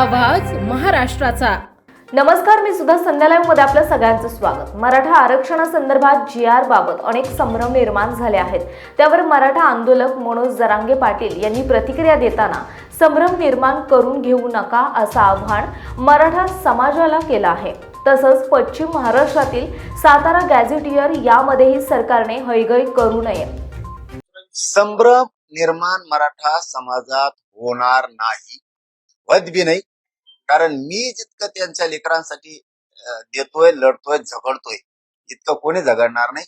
आवाज महाराष्ट्राचा. नमस्कार मी सुद्धा संध्या लाईव्हमध्ये आपलं सगळ्यांचं स्वागत. मराठा आरक्षणासंदर्भात जी आर बाबत अनेक संभ्रम निर्माण झाले आहेत. त्यावर मराठा आंदोलक मनोज जरांगे पाटील यांनी प्रतिक्रिया देताना संभ्रम निर्माण करून घेऊ नका असं आव्हान मराठा समाजाला केलं आहे. तसंच पश्चिम महाराष्ट्रातील सातारा गॅझेटियर यामध्येही सरकारने हयगय करू नये. संभ्रम निर्माण मराठा समाजात होणार नाही. नाही. कारण मी जितकं त्यांच्या लेकरांसाठी देतोय लढतोय झगडतोय इतकं कोणी झगडणार नाही.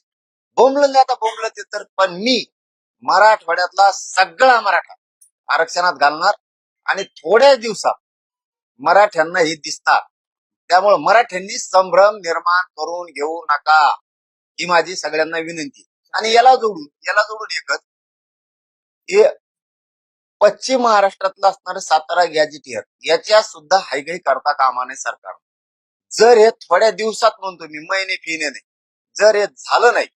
बोंबलं आता बोंबलं ते तर पण मी मराठवाड्यातला सगळा मराठा आरक्षणात घालणार आणि थोड्या दिवसात मराठ्यांना हे दिसतात. त्यामुळे मराठ्यांनी संभ्रम निर्माण करून घेऊ नका ही माझी सगळ्यांना विनंती. आणि याला जोडून याला जोडून एकच हे पश्चिम महाराष्ट्रातलं असणारं सातारा गॅजिटियर याच्या सुद्धा हायगाई करता कामा नये सरकार जर हे थोड्या दिवसात म्हणतो मी महिने फिने नाही जर हे झालं नाही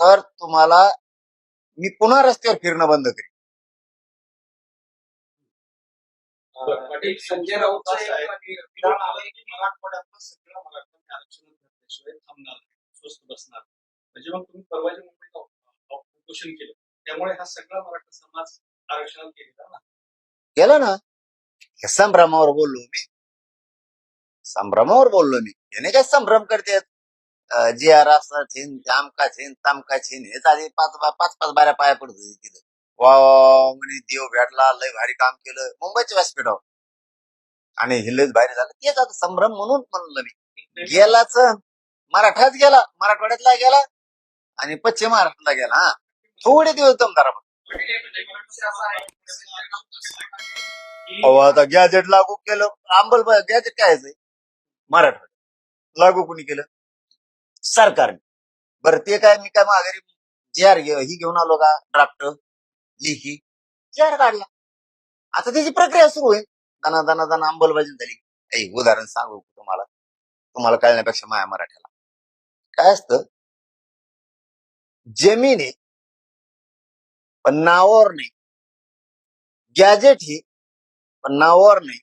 तर तुम्हाला मी पुन्हा रस्त्यावर फिरणं बंद करेन संजय राऊत आहे? थांबणार. म्हणजे मग तुम्ही मुंबईत केलं त्यामुळे हा सगळा आरक्षणात गेलेला ना. केलं ना. हे संभ्रमावर बोललो मी. संभ्रमावर बोललो मी. याने काय संभ्रम करते जे आर असं छिन आमका छिन तामका छिन हेच आधी पाच पाच पाच बाऱ्या पाया पडत होती तिथं. वा म्हणे देव भेटला लय भारी काम केलं. मुंबईच्या व्यासपीठावर आणि हे लयच भारी झालं. तेच आता संभ्रम म्हणून म्हणलं मी. गेलाच. मराठाच गेला. मराठवाड्यातला गेला. आणि पश्चिम महाराष्ट्राला गेला हा. थोडे दिवस दमदारा अहो आता गॅजेट लागू केलं. अंबल गॅजेट काय मराठा मराठवाड्यात लागू कोणी केलं? सरकारने. बरं ते काय मी काय माघारी जे आर ही घेऊन आलो का? ड्राफ्ट लिखी. जे आर काढला. आता त्याची प्रक्रिया सुरू आहे. दाना दाना दाना अंमलबजावणी झाली. काही उदाहरण सांगू तुम्हाला? तुम्हाला कळण्यापेक्षा माया मराठ्याला. काय असतं? जमीन आहे पण नावावर नाही. गॅजेट ही पण नावावर नाही.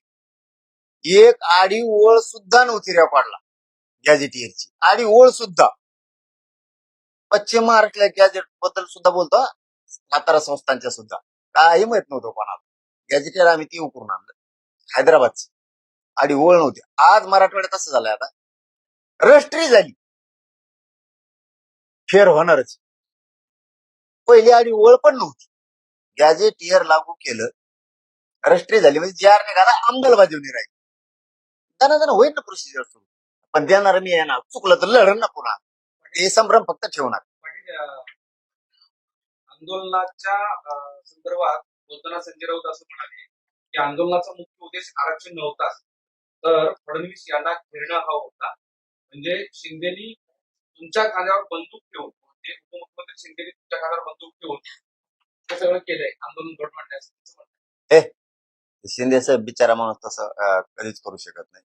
एक आडी ओळ सुद्धा नव्हती रेकॉर्डला गॅजेटियरची आडी ओळ सुद्धा. पश्चिम महाराष्ट्रातल्या गॅजेटबद्दल सुद्धा बोलतो सातारा संस्थांच्या सुद्धा. काही माहीत नव्हतं कोणाला. गॅजेटियर आम्ही ती उकरून आणलं. हैदराबादची. आडी ओळ नव्हती. आज मराठवाड्यात असं झालंय आता. रस्ट्री झाली. फेर होणारच. पहिली आडी ओळ पण नव्हती. गॅजेट इयर लागू केलं राष्ट्रीय झाली म्हणजे जे आर निघाला अंमलबजावणी राहील. त्यांना त्यांना होईल ना प्रोसिजर सुरू. पण देणार मी येणार चुकलं तर लढण ना पुन्हा. हे संभ्रम फक्त ठेवणार. आंदोलनाच्या संदर्भात बोलताना संजय राऊत असं म्हणाले की आंदोलनाचा मुख्य उद्देश आरक्षण नव्हताच तर फडणवीस यांना घेरणं हा होता. म्हणजे शिंदेनी तुमच्या खांद्यावर बंदूक ठेवून म्हणजे शिंदे तुमच्या बंदूक ठेवून हे सगळं केलंय. आंदोलन घडवण्यासाठी शिंदे साहेब बिचारा माणूस तसं कधीच करू शकत नाही.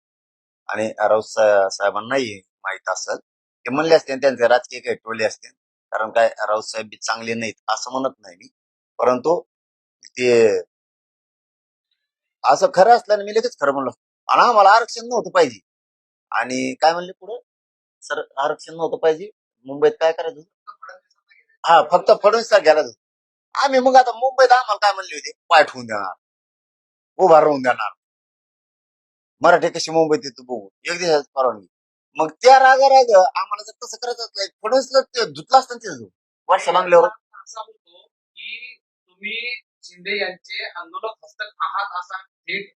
आणि राऊत साहेबांनाही माहीत असेल. ते म्हणले असते त्यांचे राजकीय काही टोले असते कारण काय राऊत साहेब चांगले नाहीत असं म्हणत नाही मी. परंतु ते असं खरं असल्याने मी लगेच खरं म्हणलं. आणि आम्हाला आरक्षण नव्हतं पाहिजे. आणि काय म्हणले पुढे? सर आरक्षण नव्हतं पाहिजे. मुंबईत काय करायचं? हा फक्त फडणवीस घ्यायला आम्ही मग आता मुंबईत आम्हाला काय म्हणले होते? पाय होऊन देणार. उभा राहून देणार. मराठी कशी मुंबईत येतो बघू. एक दिवसात परवानगी. मग त्या रागा राग आम्हाला जर तसं करायचं असलं फडणवीसला धुतला असतं तिथं वर्ष लागल्यावर. असा होतो की तुम्ही शिंदे यांचे आंदोलक हस्तक आहात असा थेट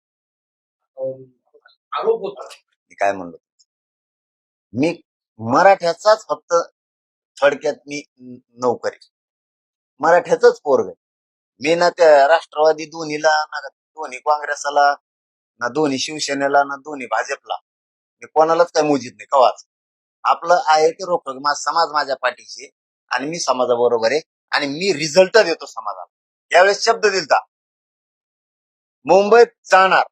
आरोप होता मी काय म्हणलो? मी मराठ्याचाच फक्त थोडक्यात मी नोकरी. मराठ्याचंच पोरग आहे. मी ना त्या राष्ट्रवादी दोन्हीला ना दोन्ही काँग्रेसला ना दोन्ही शिवसेनेला ना दोन्ही भाजपला मी कोणालाच काय मोजित नाही. कवाच? आपलं आहे ते रोख माझा समाज माझ्या पाठीशी आणि मी समाजाबरोबर आहे आणि मी रिझल्ट देतो समाजाला. यावेळेस शब्द दिलता. मुंबईत जाणार.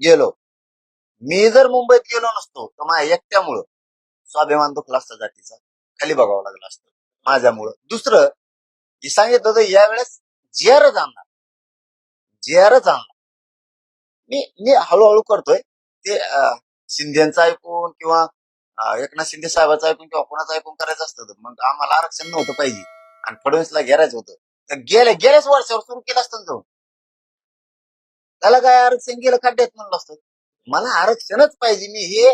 गेलो. मी जर मुंबईत गेलो नसतो तर माझ्या एकट्यामुळं स्वाभिमान दुखला असता जातीचा. खाली बघावं लागलं असतं. माझ्यामुळं. दुसरं सांगितलं होतं यावेळेस जेरच आणणार जेरच आणणार मी मी हळूहळू करतोय. ते शिंदेचं ऐकून किंवा एकनाथ शिंदे साहेबाचं ऐकून किंवा कोणाचं ऐकून करायचं असतं तर मग आम्हाला आरक्षण नव्हतं पाहिजे. आणि फडणवीसला घेरायचं होतं. तर गेल्या गेल्याच वर्षावर सुरू केलं असतं ना तो त्याला काय आरक्षण गेलं खड्ड्यात म्हणलं असतं. मला आरक्षणच पाहिजे. मी हे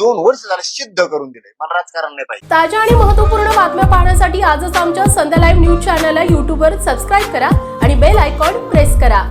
दोन वर्ष झालं सिद्ध करून दिले मला राजकारण नाही पाहिजे. ताज्या आणि महत्त्वपूर्ण बातम्या पाहण्यासाठी आजच आमच्या संध्या लाईव्ह न्यूज चॅनलला युट्यूबवर सबस्क्राईब करा आणि बेल आयकॉन प्रेस करा.